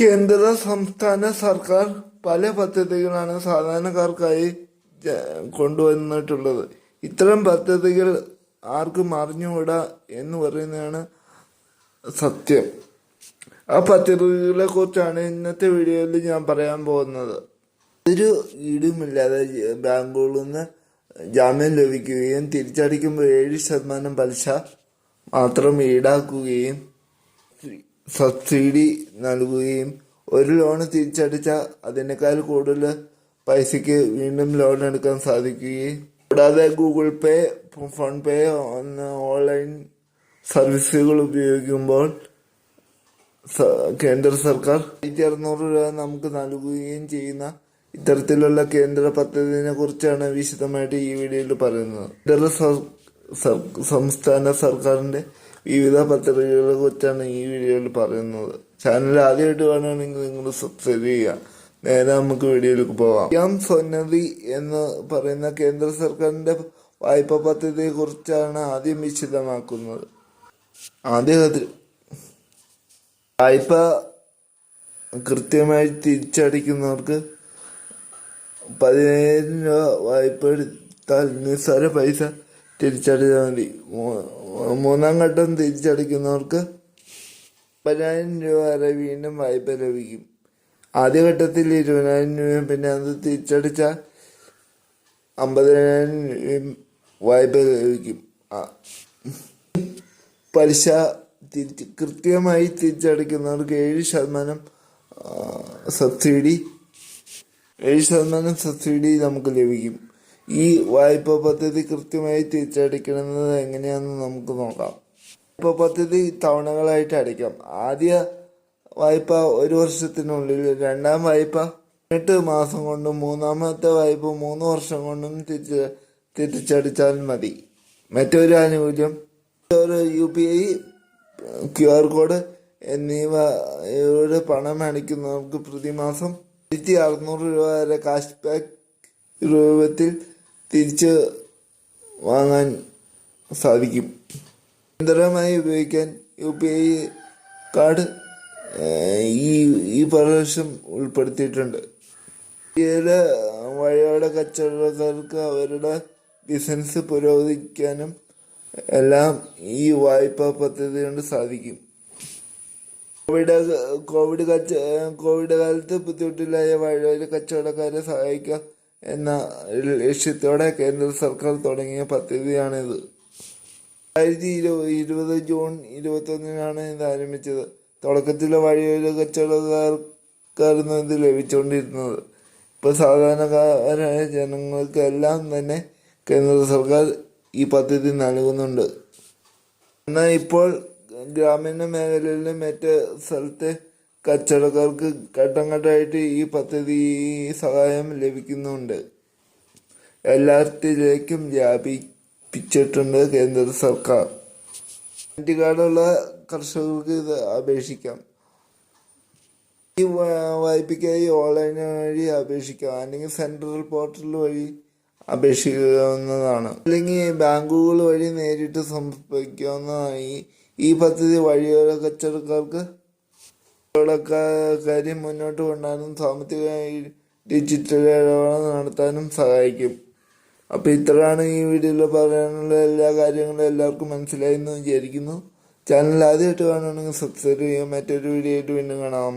കേന്ദ്ര സംസ്ഥാന സർക്കാർ പല പദ്ധതികളാണ് സാധാരണക്കാർക്കായി കൊണ്ടുവന്നിട്ടുള്ളത്. ഇത്തരം പദ്ധതികൾ ആർക്കും അറിഞ്ഞുകൂടാ എന്ന് പറയുന്നതാണ് സത്യം. ആ പദ്ധതികളെ കുറിച്ചാണ് ഇന്നത്തെ വീഡിയോയിൽ ഞാൻ പറയാൻ പോകുന്നത്. ഒരു ഈടുമില്ലാതെ ബാങ്കുകളിൽ നിന്ന് ജാമ്യം ലഭിക്കുകയും തിരിച്ചടിക്കുമ്പോൾ ഏഴ് ശതമാനം പലിശ മാത്രം ഈടാക്കുകയും സബ്സിഡി നൽകുകയും ഒരു ലോൺ തിരിച്ചടിച്ചാൽ അതിനേക്കാൾ കൂടുതൽ പൈസയ്ക്ക് വീണ്ടും ലോൺ എടുക്കാൻ സാധിക്കുകയും കൂടാതെ Google Pay PhonePe online സർവീസുകൾ ഉപയോഗിക്കുമ്പോൾ കേന്ദ്ര സർക്കാർ ആയിരത്തി അറുന്നൂറ് രൂപ നമുക്ക് നൽകുകയും ചെയ്യുന്ന ഇത്തരത്തിലുള്ള കേന്ദ്ര പദ്ധതിനെ കുറിച്ചാണ് വിശദമായിട്ട് ഈ വീഡിയോയിൽ പറയുന്നത്. കേന്ദ്ര സംസ്ഥാന സർക്കാരിന്റെ വിവിധ പദ്ധതികളെ കുറിച്ചാണ് ഈ വീഡിയോയിൽ പറയുന്നത്. ചാനൽ ആദ്യമായിട്ട് കാണുകയാണെങ്കിൽ നിങ്ങൾ സബ്സ്ക്രൈബ് ചെയ്യുക. നേരെ നമുക്ക് വീഡിയോയിലേക്ക് പോവാം എം സ്വന്നതി എന്ന് പറയുന്ന കേന്ദ്ര സർക്കാരിന്റെ വായ്പ പദ്ധതിയെ കുറിച്ചാണ് ആദ്യം വിശദമാക്കുന്നത്. ആദ്യം അത് വായ്പ കൃത്യമായി തിരിച്ചടിക്കുന്നവർക്ക് പതിനായിരം രൂപ വായ്പ എടുത്താൽ നിസ്സാര പൈസ തിരിച്ചടിച്ചാൽ മതി. മൂന്നാം ഘട്ടം തിരിച്ചടിക്കുന്നവർക്ക് പതിനായിരം രൂപ വരെ വീണ്ടും വായ്പ ലഭിക്കും. ആദ്യഘട്ടത്തിൽ ഇരുപതിനായിരം രൂപയും പിന്നെ അത് തിരിച്ചടിച്ചാൽ അമ്പതിനായിരം രൂപയും വായ്പ ലഭിക്കും. പലിശ തിരിച്ച് കൃത്യമായി തിരിച്ചടിക്കുന്നവർക്ക് ഏഴ് ശതമാനം സബ്സിഡി ഏഴ് ശതമാനം സബ്സിഡി നമുക്ക് ലഭിക്കും. ഈ വായ്പ പദ്ധതി കൃത്യമായി തിരിച്ചടയ്ക്കുന്നത് എങ്ങനെയാണെന്ന് നമുക്ക് നോക്കാം. വായ്പ പദ്ധതി തവണകളായിട്ട് അടയ്ക്കാം ആദ്യ വായ്പ ഒരു വർഷത്തിനുള്ളിൽ രണ്ടാം വായ്പ എട്ട് മാസം കൊണ്ടും മൂന്നാമത്തെ വായ്പ മൂന്ന് വർഷം കൊണ്ടും തിരിച്ച് തിരിച്ചടിച്ചാൽ മതി. മറ്റൊരു ആനുകൂല്യം U P I Q R code എന്നിവയുടെ പണം അടിക്കുന്നവർക്ക് പ്രതിമാസം ആയിരത്തി അറുന്നൂറ് രൂപ വരെ കാഷ് ബാക്ക് രൂപത്തിൽ തിരിച്ച് വാങ്ങാൻ സാധിക്കും. നിരന്തരമായി ഉപയോഗിക്കാൻ യു പി ഐ കാർഡ് ഈ ഈ പ്രാവശ്യം ഉൾപ്പെടുത്തിയിട്ടുണ്ട്. ഇന്ത്യയിലെ വഴിയോര കച്ചവടക്കാർക്ക് അവരുടെ ബിസിനസ് പുരോഗമിക്കാനും എല്ലാം ഈ വായ്പാ പദ്ധതി കൊണ്ട് സാധിക്കും. കോവിഡ് കോവിഡ് കച്ച കോവിഡ് കാലത്ത് ബുദ്ധിമുട്ടിലായ വഴിയോര കച്ചവടക്കാരെ സഹായിക്കുക എന്ന ലക്ഷ്യത്തോടെ കേന്ദ്ര സർക്കാർ തുടങ്ങിയ പദ്ധതിയാണിത്. രണ്ടായിരത്തി ഇരുപത് ഇരുപത് ജൂൺ ഇരുപത്തൊന്നിനാണ് ഇത് ആരംഭിച്ചത്. തുടക്കത്തിലെ വഴിയോര കച്ചവടക്കാർക്കായിരുന്നു ലഭിച്ചുകൊണ്ടിരുന്നത് ഇപ്പോൾ സാധാരണക്കാരായ ജനങ്ങൾക്ക് എല്ലാം തന്നെ കേന്ദ്ര സർക്കാർ ഈ പദ്ധതി നൽകുന്നുണ്ട്. എന്നാൽ ഇപ്പോൾ ഗ്രാമീണ മേഖലയിലെ മറ്റ് സ്ഥലത്തെ കച്ചവടക്കാർക്ക് ഘട്ടം ഘട്ടമായിട്ട് ഈ പദ്ധതി സഹായം ലഭിക്കുന്നുണ്ട്. എല്ലാത്തിലേക്കും വ്യാപിപ്പിച്ചിട്ടുണ്ട് കേന്ദ്ര സർക്കാർ. ഐഡന്റി കാർഡുള്ള കർഷകർക്ക് ഇത് അപേക്ഷിക്കാം. ഈ വായ്പയ്ക്കായി ഓൺലൈൻ വഴി അപേക്ഷിക്കാം. അല്ലെങ്കിൽ സെൻട്രൽ പോർട്ടൽ വഴി അപേക്ഷിക്കാവുന്നതാണ്. അല്ലെങ്കിൽ ബാങ്കുകൾ വഴി നേരിട്ട് സമർപ്പിക്കാവുന്നതാണ്. ഈ പദ്ധതി വഴിയോര കച്ചവടക്കാർക്ക് കച്ചവടക്കാരെ മുന്നോട്ട് കൊണ്ടുവരാനും സാമ്പത്തികമായി ഡിജിറ്റൽ ഇടപാട് നടത്താനും സഹായിക്കും. അപ്പോൾ ഇത്രയാണ് ഈ വീഡിയോയിൽ പറയാനുള്ള എല്ലാ കാര്യങ്ങളും എല്ലാവർക്കും മനസ്സിലായി എന്ന് വിചാരിക്കുന്നു. ചാനൽ ആദ്യമായിട്ട് കാണുകയാണെങ്കിൽ സബ്സ്ക്രൈബ് ചെയ്യാം മറ്റൊരു വീഡിയോ ആയിട്ട് വീണ്ടും കാണാം.